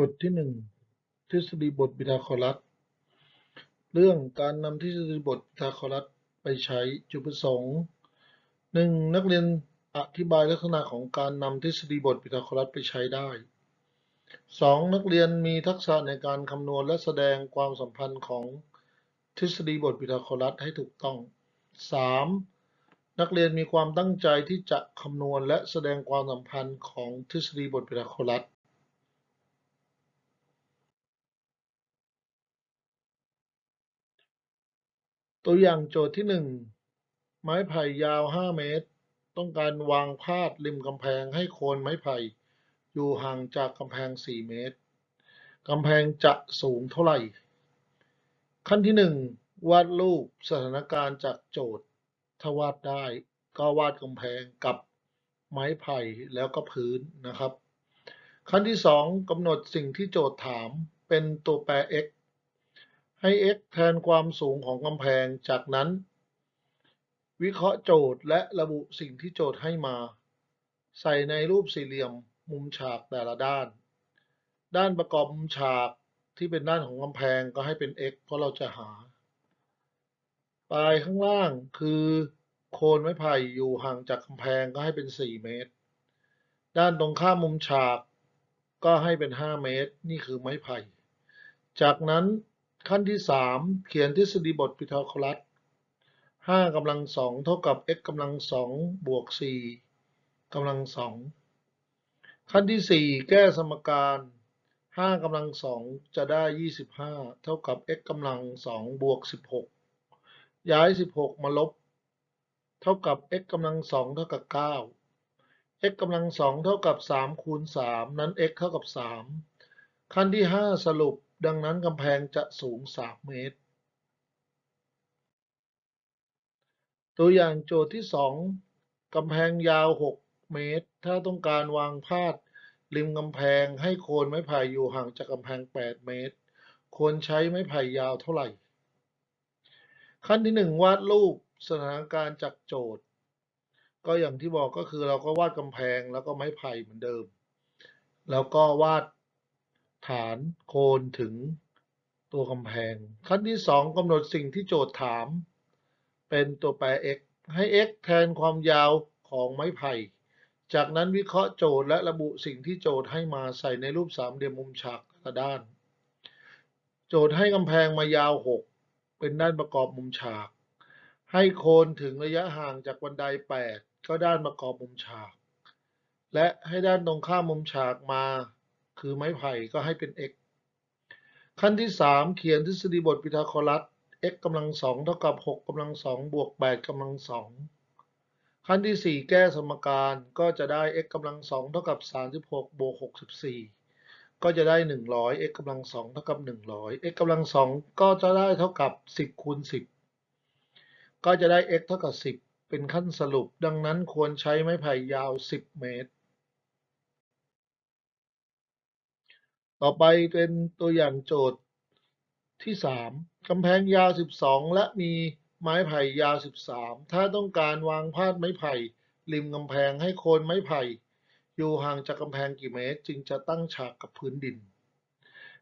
บทที่หนึ่งทฤษฎีบทพีทาโกรัส เรื่องการนำทฤษฎีบทพีทาโกรัสไปใช้จุดประสงค์หนึ่งนักเรียนอธิบายลักษณะของการนำทฤษฎีบทพีทาโกรัสไปใช้ได้สองนักเรียนมีทักษะในการคำนวณและแสดงความสัมพันธ์ของทฤษฎีบทพีทาโกรัสให้ถูกต้องสามนักเรียนมีความตั้งใจที่จะคำนวณและแสดงความสัมพันธ์ของทฤษฎีบทพีทาโกรัส ตัวอย่างโจทย์ที่หนึ่งไม้ไผ่ยาว 5 เมตร ต้องการวางพาดริมกำแพงให้โคนไม้ไผ่อยู่ห่างจากกำแพง 4 เมตรกำแพงจะสูงเท่าไหร่ ขั้นที่หนึ่งวาดรูปสถานการณ์จากโจทย์ ถ้าวาดได้ก็วาดกำแพงกับไม้ไผ่แล้วก็พื้นนะครับ ขั้นที่สองกำหนดสิ่งที่โจทย์ถามเป็นตัวแปร x ให้ x แทนความสูงของกำแพง จากนั้น วิเคราะห์โจทย์และระบุสิ่งที่โจทย์ให้มา ใส่ในรูปสี่เหลี่ยมมุมฉากแต่ละด้าน ด้านประกอบมุมฉากที่เป็นด้านของกำแพงก็ให้เป็น x เพราะเราจะหา ปลายข้างล่างคือ โคนไม้ไผ่อยู่ห่างจากกำแพงก็ให้เป็น 4 เมตร ด้านตรงข้ามมุมฉากก็ให้เป็น 5 เมตร นี่คือไม้ไผ่ จากนั้น ขั้นที่ 3 เขียนทฤษฎีบทพีทาโกรัส5กำลัง2เท่ากับ x กำลัง2บวก4กำลัง2ขั้นที่ 4 แก้สมการ5กำลัง2จะได้ 25 เท่ากับ x กำลัง2บวก 16 ย้าย 16 มาลบ เท่ากับ x กำลัง2เท่ากับ 9 x กำลัง2เท่ากับ 3 คูณ 3 นั้น x เท่ากับ 3 ขั้นที่ 5 สรุป ดังนั้นกำแพงจะสูง 3 เมตร ตัวอย่างโจทย์ที่ 2กำแพงยาว 6 เมตร ถ้าต้องการวางพาดริมกำแพงให้โคนไม้ไผ่อยู่ห่างจากกำแพง 8 เมตร ควรใช้ไม้ไผ่ยาวเท่าไหร่ ขั้นที่ 1 วาดรูปสถานการณ์จากโจทย์ ก็อย่างที่บอกก็คือเราก็วาดกำแพงแล้วก็ไม้ไผ่เหมือนเดิม แล้วก็วาด ฐานโคนถึงตัวกำแพง ขั้นที่ 2กำหนดสิ่งที่โจทย์ถาม เป็นตัวแปร x ให้ x แทนความยาวของไม้ไผ่ จากนั้นวิเคราะห์โจทย์และระบุสิ่งที่โจทย์ให้มาใส่ในรูปสามเหลี่ยมมุมฉากแต่ละด้าน โจทย์ให้กำแพงมายาว 6 เป็นด้านประกอบมุมฉาก ให้โคนถึงระยะห่างจากบันได 8 ก็ด้านประกอบมุมฉาก และให้ด้านตรงข้ามมุมฉากมา คือไม้ไผ่ก็ให้เป็น x ขั้นที่ 3 เขียนทฤษฎีบทพีทาโกรัส x กำลัง2เท่ากับ 6กำลัง2บวก8กำลัง2ขั้นที่ 4 แก้สมการก็จะได้ x กำลัง2เท่ากับ 36บวก64 ก็จะได้ 100 x กำลัง2เท่ากับ 100 x กำลัง2ก็จะได้เท่ากับ 10คูณ10 ก็จะได้ x เท่ากับ 10 เป็นขั้นสรุป ดังนั้นควรใช้ไม้ไผ่ยาว 10 เมตร ต่อไปเป็นตัวอย่างโจทย์ที่ 3 กำแพงยาว 12 และมีไม้ไผ่ยาว 13 ถ้าต้องการวางพาดไม้ไผ่ ริมกำแพงให้โคนไม้ไผ่ อยู่ห่างจากกำแพงกี่เมตร จึงจะตั้งฉากกับพื้นดิน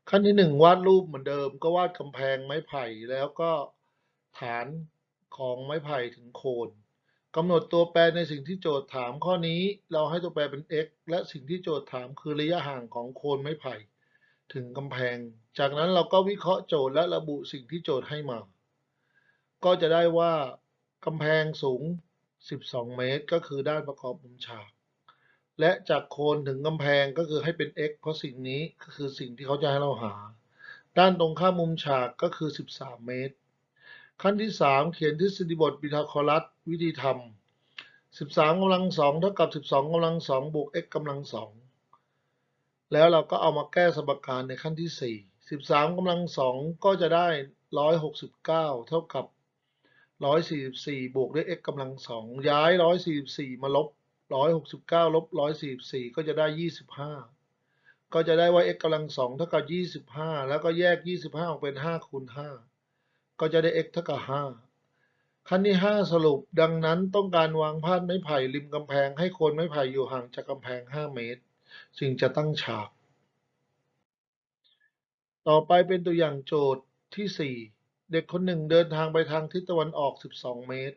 ขั้นที่ 1 วาดรูปเหมือนเดิม ก็วาดกำแพงไม้ไผ่แล้วก็ฐานของไม้ไผ่ถึงโคนกำหนดตัวแปรในสิ่งที่โจทย์ถามข้อนี้ เราให้ตัวแปรเป็น x และสิ่งที่โจทย์ถามคือระยะห่างของโคนไม้ไผ่ ถึงกำแพง จากนั้นเราก็วิเคราะห์โจทย์และระบุสิ่งที่โจทย์ให้มา ก็จะได้ว่ากำแพงสูง 12 เมตร ก็คือด้านประกอบมุมฉาก และจากโคนถึงกำแพงก็คือให้เป็น x เพราะสิ่งนี้ก็คือสิ่งที่เขาจะให้เราหา ด้านตรงข้ามมุมฉากก็คือ 13 เมตร ขั้นที่ 3 เขียนทฤษฎีบทพีทาโกรัสวิธีทำ13กำลัง2เท่ากับ 12กำลัง2บวก x กำลัง2 แล้วเราก็เอามาแก้สมการในขั้นที่ 4 13กำลัง2ก็จะได้ 169 เท่ากับ 144 บวกด้วย x กำลัง2ย้าย 144 มาลบ 169 ลบ 144 ก็จะได้ 25 ก็จะได้ว่า x กำลัง2เท่ากับ 25 แล้วก็แยก 25 ออกเป็น 5 คูณ 5 ก็จะได้ x เท่ากับ 5 ขั้นที่ 5 สรุปดังนั้นต้องการวางพาดไม้ไผ่ริมกำแพงให้โคนไม้ไผ่อยู่ห่างจากกำแพง 5 เมตร จึงจะตั้งฉาก ต่อไปเป็นตัวอย่างโจทย์ที่ 4 เด็กคนหนึ่งเดินทางไปทางทิศตะวันออก 12 เมตร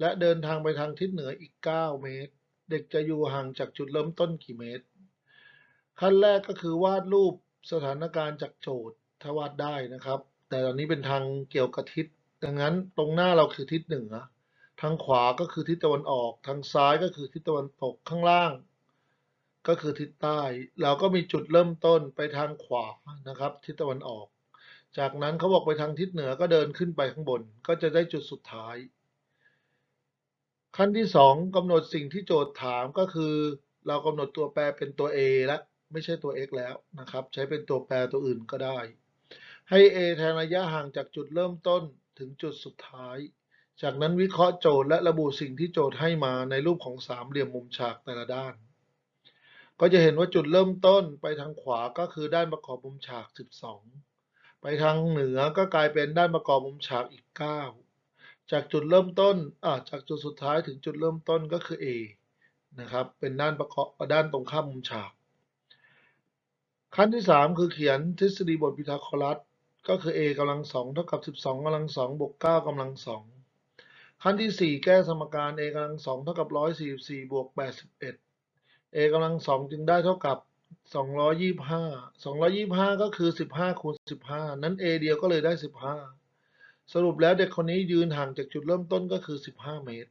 และเดินทางไปทางทิศเหนืออีก 9 เมตร เด็กจะอยู่ห่างจากจุดเริ่มต้นกี่เมตร ขั้นแรกก็คือวาดรูปสถานการณ์จากโจทย์ถ้าวาดได้นะครับ แต่ตอนนี้เป็นทางเกี่ยวกับทิศดังนั้นตรงหน้าเราคือทิศเหนือทางขวาก็คือทิศตะวันออก ทางซ้ายก็คือทิศตะวันตกข้างล่าง ก็คือทิศใต้ เราก็มีจุดเริ่มต้นไปทางขวานะครับ ทิศตะวันออก จากนั้นเขาบอกไปทางทิศเหนือก็เดินขึ้นไปข้างบน ก็จะได้จุดสุดท้าย ขั้นที่สองกำหนดสิ่งที่โจทย์ถามก็คือ เรากำหนดตัวแปรเป็นตัว a แล้วไม่ใช่ตัว x แล้วนะครับ ใช้เป็นตัวแปรตัวอื่นก็ได้ ให้ a แทนระยะห่างจากจุดเริ่มต้นถึงจุดสุดท้าย จากนั้นวิเคราะห์โจทย์และระบุสิ่งที่โจทย์ให้มาในรูปของสามเหลี่ยมมุมฉากแต่ละด้าน ก็จะเห็นว่าจุดเริ่มต้นไปทางขวาก็คือด้านประกอบมุมฉาก 12 ไปทางเหนือก็กลายเป็นด้านประกอบมุมฉากอีก 9 จากจุดเริ่มต้นอ่าจากจุดสุดท้ายถึงจุดเริ่มต้นก็คือ A นะครับ เป็นด้านประกอบด้านตรงข้ามมุมฉาก ขั้นที่ 3 คือเขียนทฤษฎีบทพีทาโกรัสก็คือ a กำลังสองเท่ากับ 12กำลังสองบวก9กำลังสองขั้นที่ 4 แก้สมการ a กำลังสองเท่ากับ 144บวก81 a กำลังสองจึงได้เท่ากับ225 225ก็คือ15คูณ15นั้น a เดียวก็เลยได้15สรุปแล้วเด็กคนนี้ยืนห่างจากจุดเริ่มต้นก็คือ15เมตร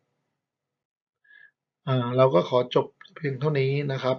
อ่า เราก็ขอจบเพียงเท่านี้นะครับ